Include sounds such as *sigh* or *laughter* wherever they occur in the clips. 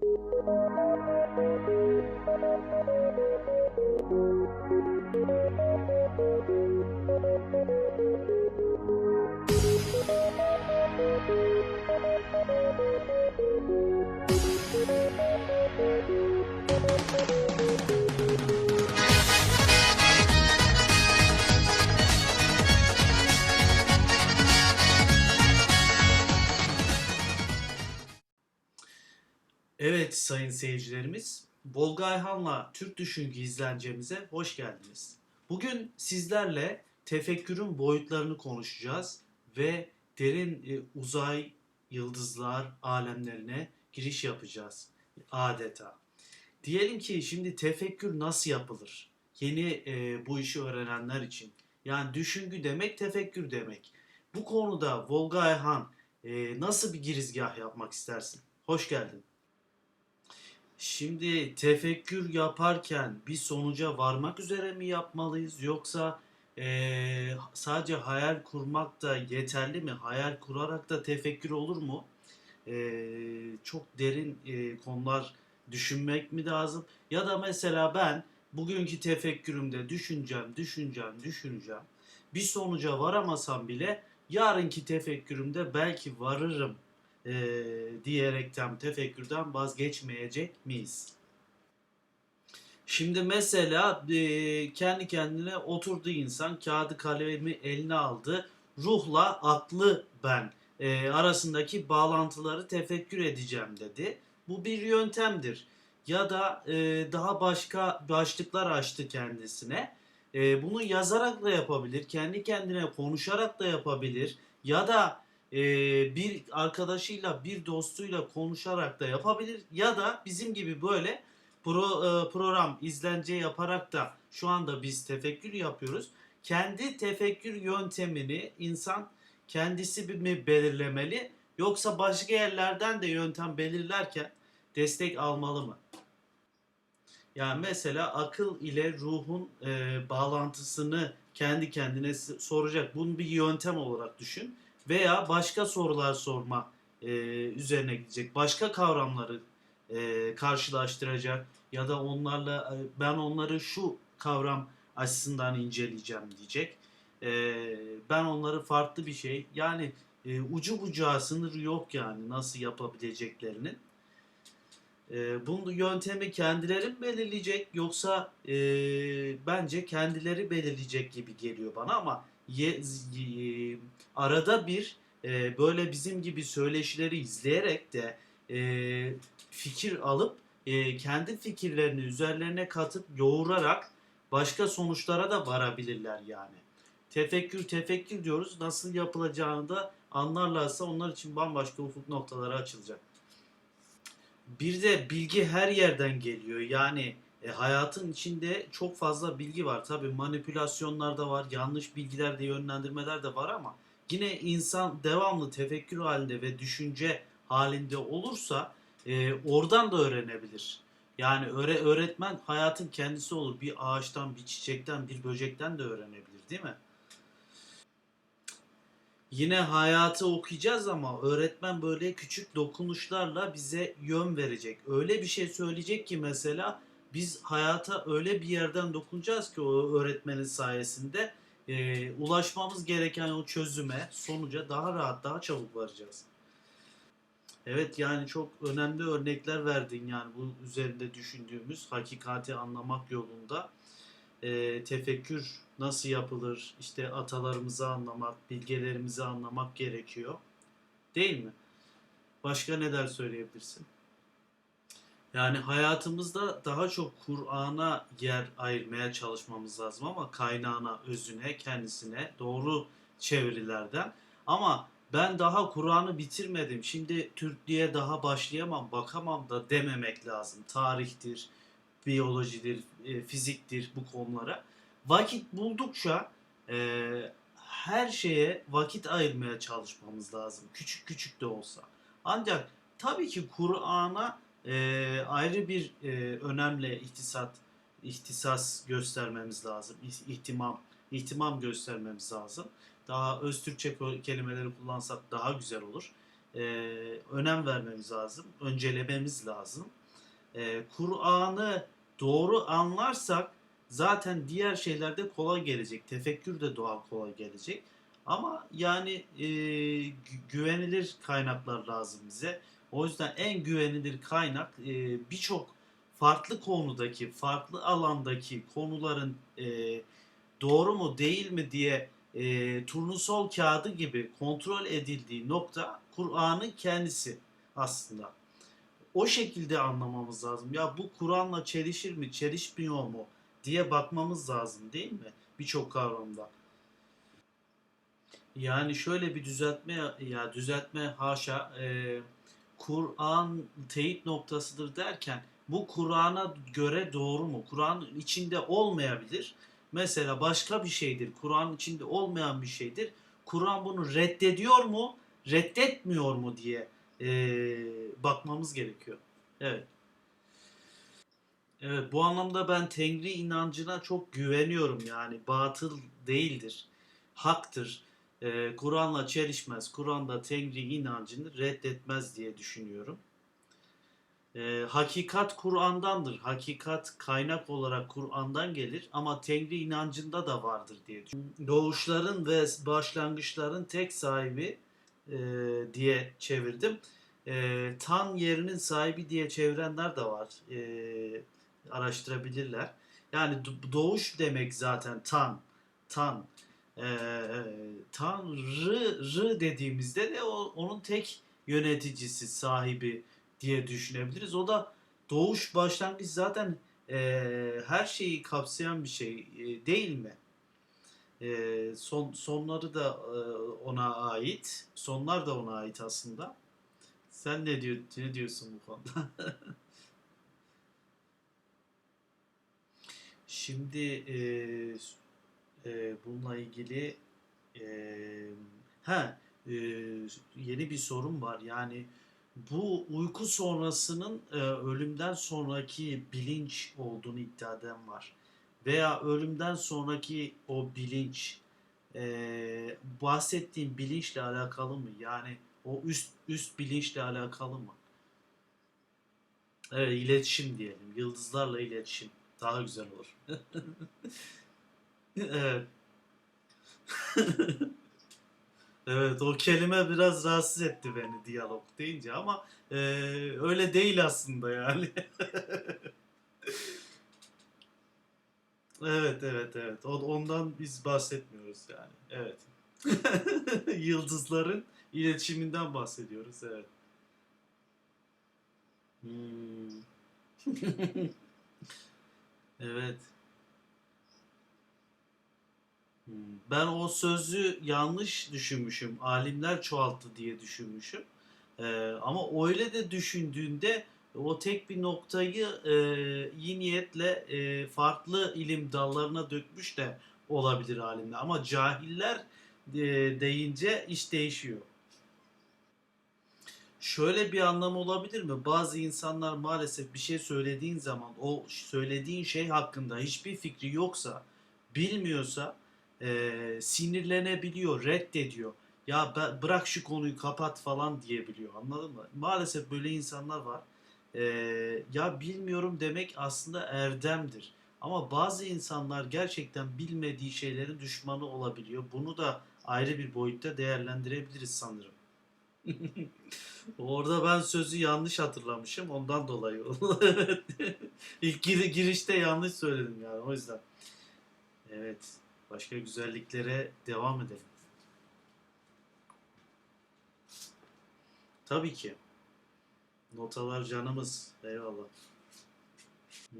Thank you. Evet sayın seyircilerimiz, Volga Ayhan'la Türk Düşüngü izlencemize hoş geldiniz. Bugün sizlerle tefekkürün boyutlarını konuşacağız ve derin e, uzay, yıldızlar alemlerine giriş yapacağız adeta. Diyelim ki şimdi tefekkür nasıl yapılır? Yeni e, bu işi öğrenenler için. Yani düşüngü demek tefekkür demek. Bu konuda Volga Ayhan e, nasıl bir girizgah yapmak istersin? Hoş geldin. Şimdi tefekkür yaparken bir sonuca varmak üzere mi yapmalıyız yoksa eee, sadece hayal kurmak da yeterli mi? Hayal kurarak da tefekkür olur mu? Eee, çok derin eee, konular düşünmek mi lazım? Ya da mesela ben bugünkü tefekkürümde düşüneceğim, düşüneceğim, düşüneceğim. Bir sonuca varamasam bile yarınki tefekkürümde belki varırım eee diyerekten tefekkürden vazgeçmeyecek miyiz? Şimdi mesela eee, kendi kendine oturdu insan, kağıdı kalemi eline aldı, ruhla aklı ben eee, arasındaki bağlantıları tefekkür edeceğim dedi. Bu bir yöntemdir. Ya da eee, daha başka başlıklar açtı kendisine. Eee, bunu yazarak da yapabilir, kendi kendine konuşarak da yapabilir. Ya da e, bir arkadaşıyla, bir dostuyla konuşarak da yapabilir ya da bizim gibi böyle pro, e, program izlence yaparak da şu anda biz tefekkür yapıyoruz. Kendi tefekkür yöntemini insan kendisi mi belirlemeli yoksa başka yerlerden de yöntem belirlerken destek almalı mı? Yani mesela akıl ile ruhun e, bağlantısını kendi kendine soracak. Bunu bir yöntem olarak düşün veya başka sorular sorma e, üzerine gidecek. Başka kavramları e, karşılaştıracak ya da onlarla e, ben onları şu kavram açısından inceleyeceğim diyecek. E, ben onları farklı bir şey yani e, ucu bucağı sınırı yok yani nasıl yapabileceklerinin. E, bunun yöntemi kendileri mi belirleyecek yoksa e, bence kendileri belirleyecek gibi geliyor bana ama ye, y- arada bir e, böyle bizim gibi söyleşileri izleyerek de e, fikir alıp e, kendi fikirlerini üzerlerine katıp yoğurarak başka sonuçlara da varabilirler yani. Tefekkür tefekkür diyoruz. Nasıl yapılacağını da anlarlarsa onlar için bambaşka ufuk noktaları açılacak. Bir de bilgi her yerden geliyor. Yani e, hayatın içinde çok fazla bilgi var. Tabii manipülasyonlar da var, yanlış bilgiler de yönlendirmeler de var ama yine insan devamlı tefekkür halinde ve düşünce halinde olursa e, oradan da öğrenebilir. Yani öğre, öğretmen hayatın kendisi olur. Bir ağaçtan, bir çiçekten, bir böcekten de öğrenebilir, değil mi? Yine hayatı okuyacağız ama öğretmen böyle küçük dokunuşlarla bize yön verecek. Öyle bir şey söyleyecek ki mesela biz hayata öyle bir yerden dokunacağız ki o öğretmenin sayesinde e, ulaşmamız gereken o çözüme, sonuca daha rahat, daha çabuk varacağız. Evet yani çok önemli örnekler verdin yani bu üzerinde düşündüğümüz hakikati anlamak yolunda e, tefekkür nasıl yapılır, işte atalarımızı anlamak, bilgelerimizi anlamak gerekiyor. Değil mi? Başka neler söyleyebilirsin? Yani hayatımızda daha çok Kur'an'a yer ayırmaya çalışmamız lazım ama kaynağına, özüne, kendisine doğru çevirilerden. Ama ben daha Kur'an'ı bitirmedim. Şimdi Türklüğe daha başlayamam, bakamam da dememek lazım. Tarihtir, biyolojidir, e, fiziktir bu konulara. Vakit buldukça e, her şeye vakit ayırmaya çalışmamız lazım. Küçük küçük de olsa. Ancak tabii ki Kur'an'a e, ayrı bir e, önemle ihtisat ihtisas göstermemiz lazım. İh- İhtimam ihtimam göstermemiz lazım. Daha öz Türkçe kelimeleri kullansak daha güzel olur. e, önem vermemiz lazım, öncelememiz lazım. E, Kur'an'ı doğru anlarsak zaten diğer şeylerde kolay gelecek. Tefekkür de doğal kolay gelecek. Ama yani e, gü- güvenilir kaynaklar lazım bize. O yüzden en güvenilir kaynak e, birçok farklı konudaki, farklı alandaki konuların e, doğru mu değil mi diye e, turnusol kağıdı gibi kontrol edildiği nokta Kur'an'ın kendisi aslında. O şekilde anlamamız lazım. Ya bu Kur'an'la çelişir mi, çelişmiyor mu diye bakmamız lazım değil mi? Birçok kavramda. Yani şöyle bir düzeltme ya düzeltme haşa e, Kur'an teyit noktasıdır derken bu Kur'an'a göre doğru mu? Kur'an'ın içinde olmayabilir. Mesela başka bir şeydir. Kur'an'ın içinde olmayan bir şeydir. Kur'an bunu reddediyor mu? Reddetmiyor mu diye e, bakmamız gerekiyor. Evet. Evet bu anlamda ben Tengri inancına çok güveniyorum yani batıl değildir, haktır. Ee, Kur'an'la çelişmez, Kur'an'da Tengri inancını reddetmez diye düşünüyorum. Ee, hakikat Kur'an'dandır, hakikat kaynak olarak Kur'an'dan gelir ama Tengri inancında da vardır diye düşünüyorum. Doğuşların ve başlangıçların tek sahibi e, diye çevirdim. E, Tan yerinin sahibi diye çevirenler de var. E, araştırabilirler. Yani do- doğuş demek zaten tan. Tan. Ee, Tanrı rı dediğimizde de o, onun tek yöneticisi, sahibi diye düşünebiliriz. O da doğuş başlangıç zaten e, her şeyi kapsayan bir şey e, değil mi? E, son sonları da e, ona ait. Sonlar da ona ait aslında. Sen ne diyor ne diyorsun bu konuda? *laughs* Şimdi e, e, bununla ilgili e, ha e, yeni bir sorun var. Yani bu uyku sonrasının e, ölümden sonraki bilinç olduğunu iddia eden var. Veya ölümden sonraki o bilinç e, bahsettiğim bilinçle alakalı mı? Yani o üst üst bilinçle alakalı mı? Evet, iletişim diyelim. Yıldızlarla iletişim. Daha güzel olur. *laughs* Evet. *laughs* Evet o kelime biraz rahatsız etti beni diyalog deyince ama e, öyle değil aslında yani. *laughs* Evet evet evet. Ondan biz bahsetmiyoruz yani. Evet. *laughs* Yıldızların iletişiminden bahsediyoruz evet. Hmm. Evet. Hmm. Ben o sözü yanlış düşünmüşüm. Alimler çoğalttı diye düşünmüşüm. Ee, ama öyle de düşündüğünde o tek bir noktayı e, iyi niyetle e, farklı ilim dallarına dökmüş de olabilir alimler. Ama cahiller e, deyince iş değişiyor. Şöyle bir anlam olabilir mi? Bazı insanlar maalesef bir şey söylediğin zaman o söylediğin şey hakkında hiçbir fikri yoksa, bilmiyorsa eee, sinirlenebiliyor, reddediyor. Ya bırak şu konuyu kapat falan diyebiliyor. Anladın mı? Maalesef böyle insanlar var. Eee, ya bilmiyorum demek aslında erdemdir. Ama bazı insanlar gerçekten bilmediği şeylerin düşmanı olabiliyor. Bunu da ayrı bir boyutta değerlendirebiliriz sanırım. *laughs* Orada ben sözü yanlış hatırlamışım ondan dolayı. *laughs* İlk gir- girişte yanlış söyledim yani o yüzden. Evet. Başka güzelliklere devam edelim. Tabii ki. Notalar canımız. Eyvallah. Hmm.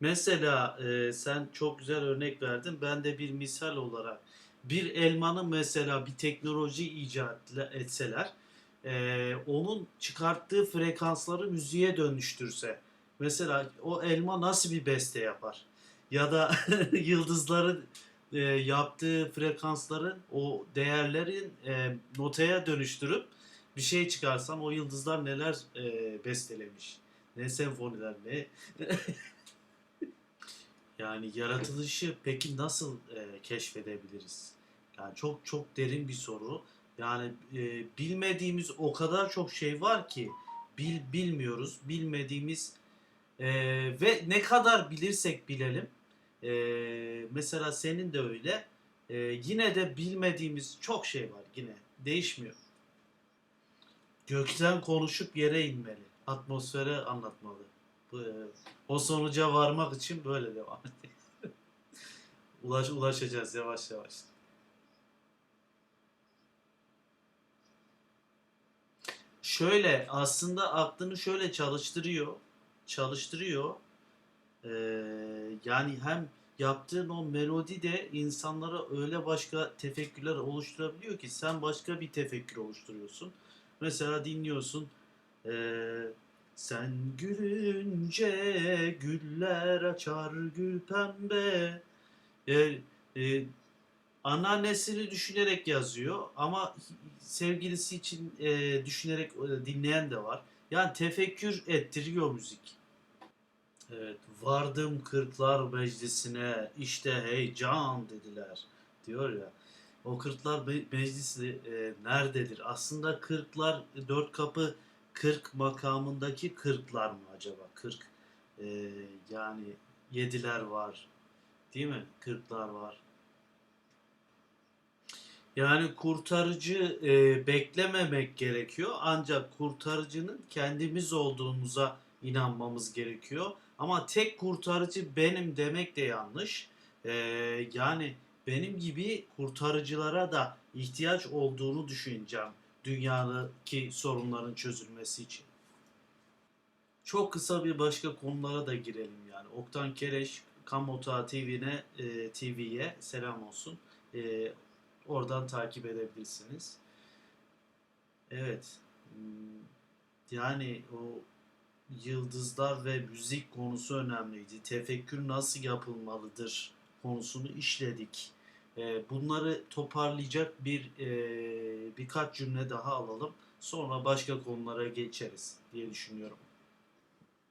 Mesela e, sen çok güzel örnek verdin. Ben de bir misal olarak bir elmanın mesela bir teknoloji icat etseler e, onun çıkarttığı frekansları müziğe dönüştürse mesela o elma nasıl bir beste yapar? Ya da *laughs* yıldızların e, yaptığı frekansların o değerlerin e, notaya dönüştürüp bir şey çıkarsan o yıldızlar neler e, bestelemiş. Ne senfoniler ne *laughs* Yani yaratılışı peki nasıl e, keşfedebiliriz? Yani çok çok derin bir soru. Yani e, bilmediğimiz o kadar çok şey var ki bil bilmiyoruz. Bilmediğimiz e, ve ne kadar bilirsek bilelim. E, mesela senin de öyle. e, yine de bilmediğimiz çok şey var yine. Değişmiyor. Gökten konuşup yere inmeli. Atmosfere anlatmalı. E, o sonuca varmak için böyle devam edeceğiz. *laughs* Ulaş, ulaşacağız yavaş yavaş. Şöyle aslında aklını şöyle çalıştırıyor. Çalıştırıyor. Ee, yani hem yaptığın o melodi de insanlara öyle başka tefekkürler oluşturabiliyor ki sen başka bir tefekkür oluşturuyorsun. Mesela dinliyorsun. ee, sen gülünce güller açar gül pembe. E, e, anneannesini düşünerek yazıyor ama sevgilisi için e, düşünerek e, dinleyen de var. Yani tefekkür ettiriyor müzik. Evet, vardım kırklar meclisine işte heyecan dediler diyor ya. O kırklar Me- meclisi e, nerededir? Aslında kırklar dört kapı kırk makamındaki kırklar mı acaba? Kırk e, yani yediler var değil mi? Kırklar var. Yani kurtarıcı e, beklememek gerekiyor. Ancak kurtarıcının kendimiz olduğumuza inanmamız gerekiyor. Ama tek kurtarıcı benim demek de yanlış. E, yani benim gibi kurtarıcılara da ihtiyaç olduğunu düşüneceğim dünyadaki sorunların çözülmesi için. Çok kısa bir başka konulara da girelim yani. Oktan Kereş Kamota TV'ne e, TV'ye selam olsun. E, oradan takip edebilirsiniz. Evet. hmm, Yani o yıldızlar ve müzik konusu önemliydi. Tefekkür nasıl yapılmalıdır konusunu işledik. E, bunları toparlayacak bir e, birkaç cümle daha alalım. Sonra başka konulara geçeriz diye düşünüyorum.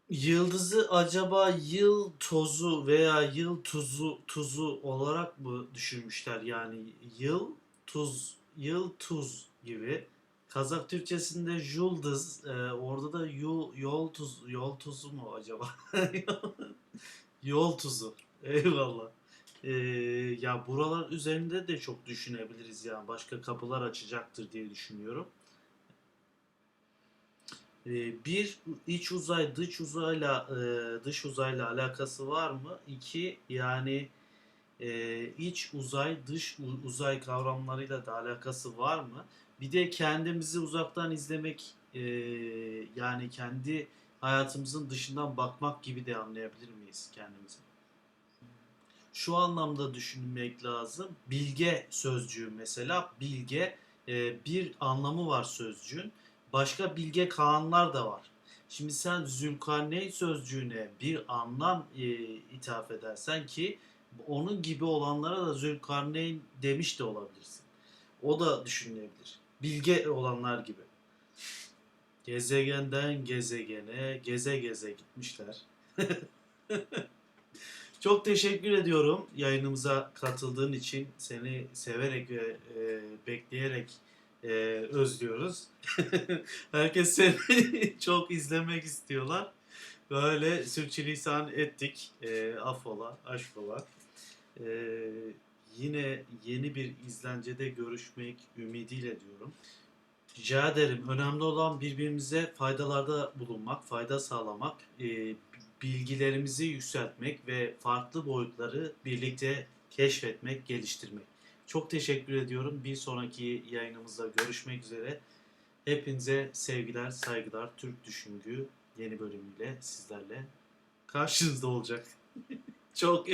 Yıldızı acaba yıl tozu veya yıl tuzu tuzu olarak mı düşünmüşler? Yani yıl tuz, yıl tuz gibi. Kazak Türkçesinde yıldız, e, orada da yol, yol tuz, yol tuzu mu acaba? *laughs* Yol tuzu. Eyvallah. E, ya buralar üzerinde de çok düşünebiliriz yani. Başka kapılar açacaktır diye düşünüyorum. Ee, bir iç uzay dış uzayla e, dış uzayla alakası var mı? İki yani e, iç uzay dış uzay kavramlarıyla da alakası var mı? Bir de kendimizi uzaktan izlemek e, yani kendi hayatımızın dışından bakmak gibi de anlayabilir miyiz kendimizi? Şu anlamda düşünmek lazım. Bilge sözcüğü mesela bilge e, bir anlamı var sözcüğün. Başka bilge Kaanlar da var. Şimdi sen Zülkarneyn sözcüğüne bir anlam e, ithaf edersen ki onun gibi olanlara da Zülkarneyn demiş de olabilirsin. O da düşünülebilir. Bilge olanlar gibi. Gezegenden gezegene geze geze gitmişler. *laughs* Çok teşekkür ediyorum yayınımıza katıldığın için. Seni severek ve e, bekleyerek e, özlüyoruz. *laughs* Herkes seni *laughs* çok izlemek istiyorlar. Böyle sürçülisan ettik. E, affola, aşkola. E, yine yeni bir izlencede görüşmek ümidiyle diyorum. Rica ederim. Önemli olan birbirimize faydalarda bulunmak, fayda sağlamak, e, bilgilerimizi yükseltmek ve farklı boyutları birlikte keşfetmek, geliştirmek. Çok teşekkür ediyorum. Bir sonraki yayınımızda görüşmek üzere. Hepinize sevgiler, saygılar. Türk Düşüngü yeni bölümüyle sizlerle karşınızda olacak. *laughs* çok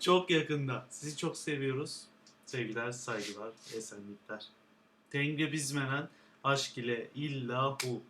çok yakında. Sizi çok seviyoruz. Sevgiler, saygılar, esenlikler. Tenge bizmenen aşk ile illahu.